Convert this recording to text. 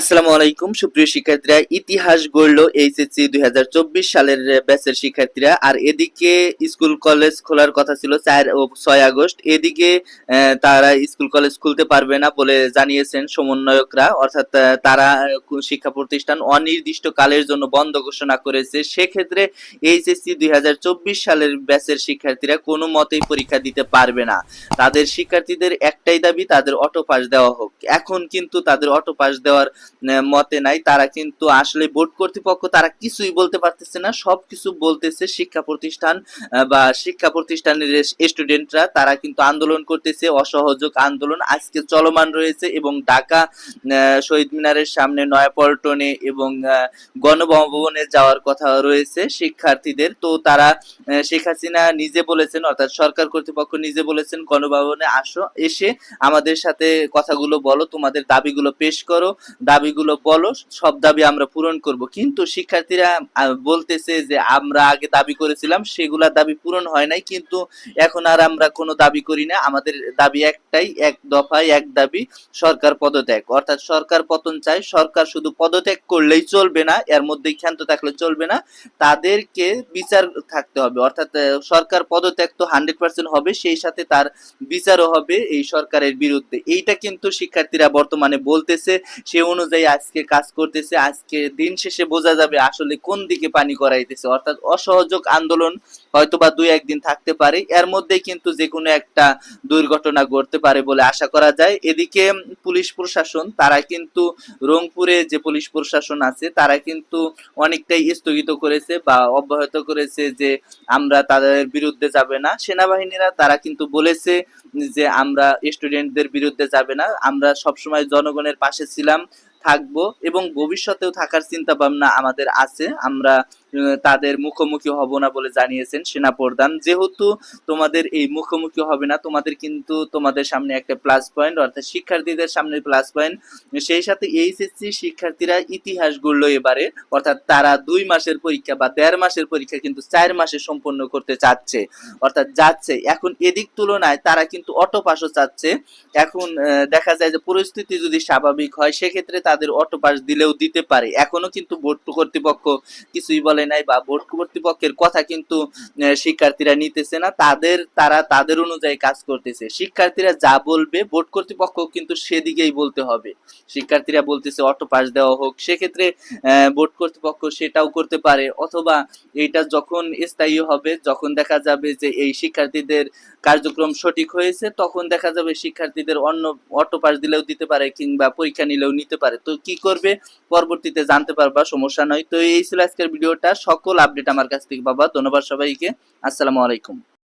আসসালামু আলাইকুম, সুপ্রিয় শিক্ষার্থীরা, ইতিহাস গড়ল এইচএসসি দুই হাজার চব্বিশ সালের ব্যাচের শিক্ষার্থীরা। আর এদিকে স্কুল, কলেজ খোলার কথা ছিল চার ও ছয় আগস্ট। এদিকে তারা স্কুল, কলেজ খুলতে পারবে না বলে জানিয়েছেন সমন্বয়করা। অর্থাৎ তারা শিক্ষা প্রতিষ্ঠান অনির্দিষ্ট কালের জন্য বন্ধ ঘোষণা করেছে। সেক্ষেত্রে এইচএসসি দুই হাজার চব্বিশ সালের ব্যাচের শিক্ষার্থীরা কোনো মতেই পরীক্ষা দিতে পারবে না। তাদের শিক্ষার্থীদের একটাই দাবি, তাদের অটো পাস দেওয়া হোক। এখন কিন্তু তাদের অটো পাস দেওয়ার মতে নাই। তারা কিন্তু আসলে বোর্ড কর্তৃপক্ষ তারা কিছুই বলতে পারতেছে না। সবকিছু বলতেছে শিক্ষা প্রতিষ্ঠান বা শিক্ষা প্রতিষ্ঠানের স্টুডেন্টরা তারা কিন্তু আন্দোলন করতেছে, অসহযোগ আন্দোলন। আজকে চলমান রয়েছে এবং ঢাকা শহীদ মিনারের সামনে নয়াপল্টনে এবং গণভবনে যাওয়ার কথা রয়েছে শিক্ষার্থীদের। তো তারা শেখ হাসিনা নিজে বলেছেন, অর্থাৎ সরকার কর্তৃপক্ষ নিজে বলেছেন, গণভবনে আসো, এসে আমাদের সাথে কথাগুলো বলো, তোমাদের দাবিগুলো পেশ করো। দাবিগুলো বলো, সব দাবি আমরা পূরণ করব। কিন্তু শিক্ষার্থীরা বলতেছে যে আমরা আগে দাবি করেছিলাম, সেগুলা দাবি পূরণ হয় নাই, কিন্তু এখন আর আমরা কোনো দাবি করি না। আমাদের দাবি একটাই, এক দফায় এক দাবি, সরকার পদত্যাগ। অর্থাৎ সরকার পতন চাই, সরকার শুধু পদত্যাগ করলেই চলবে না, এর মধ্যে ক্ষান্ত থাকলে চলবে না, তাদেরকে বিচার থাকতে হবে। অর্থাৎ সরকার পদত্যাগ তো হান্ড্রেড পার্সেন্ট হবে, সেই সাথে তার বিচারও হবে এই সরকারের বিরুদ্ধে। এইটা কিন্তু শিক্ষার্থীরা বর্তমানে বলতেছে, সে অনুযায়ী আজকে কাজ করতেছে, আজকে দিন শেষে বোঝা যাবে আসলে কোন দিকে পানি করাইতেছে অর্থাৎ অসহযোগ আন্দোলন হয়তো বা দুই একদিন থাকতে পারে। এর মধ্যেই কিন্তু যে কোনো একটা দুর্ঘটনা ঘটতে পারে বলে আশা করা যায়। এদিকে পুলিশ প্রশাসন, তারা কিন্তু রংপুরে যে পুলিশ প্রশাসন আছে, তারা কিন্তু অনেকটাই স্থগিত করেছে বা অব্যাহত করেছে যে আমরা তাদের বিরুদ্ধে যাবে না। সেনাবাহিনীরা, তারা কিন্তু বলেছে যে আমরা স্টুডেন্টদের বিরুদ্ধে যাবে না। আমরা সবসময় জনগণের পাশে ছিলাম। থাকব এবং ভবিষ্যতেও থাকার চিন্তা ভাবনা আমাদের আছে। আমরা তাদের মুখোমুখি হব না বলে জানিয়েছেন সেনা প্রধান যেহেতু তোমাদের এই মুখোমুখি হবে না, তোমাদের কিন্তু তোমাদের সামনে একটা প্লাস পয়েন্ট অর্থাৎ শিক্ষার্থীদের সামনে প্লাস পয়েন্ট সেই সাথে এইচএসসি শিক্ষার্থীরা ইতিহাস গড়লো এবারে, অর্থাৎ তারা দুই মাসের পরীক্ষা বা দেড় মাসের পরীক্ষা কিন্তু চার মাসে সম্পন্ন করতে চাচ্ছে, অর্থাৎ যাচ্ছে। এখন এদিক তুলনায় তারা কিন্তু অটো পাসও চাচ্ছে। এখন দেখা যায় যে পরিস্থিতি যদি স্বাভাবিক হয়, সেক্ষেত্রে তাদের অটো পাস দিলেও দিতে পারে। এখনও কিন্তু বোর্ড কর্তৃপক্ষ কিছুই বলে নাই বা বোর্ড কর্তৃপক্ষের কথা কিন্তু শিক্ষার্থীরা নিতেছে না। তাদের, তারা তাদের অনুযায়ী কাজ করতেছে। শিক্ষার্থীরা যা বলবে বোর্ড কর্তৃপক্ষ কিন্তু সেদিকেই বলতে হবে। শিক্ষার্থীরা বলতেছে অটো পাস দেওয়া হোক, সেক্ষেত্রে বোর্ড কর্তৃপক্ষ সেটাও করতে পারে। অথবা এটা যখন স্থায়ী হবে, যখন দেখা যাবে যে এই শিক্ষার্থীদের কার্যক্রম সঠিক হয়েছে, তখন দেখা যাবে শিক্ষার্থীদের অন্য অটো পাস দিলেও দিতে পারে কিংবা পরীক্ষা নিলেও নিতে পারে। তো কি করবে? পরবর্তীতে জানতে পারবা, সমস্যা নয় তো এই ছিল আজকের ভিডিওটা। সকল আপডেট আমার কাছ থেকে পাবা। ধন্যবাদ সবাইকে। আসসালামু আলাইকুম।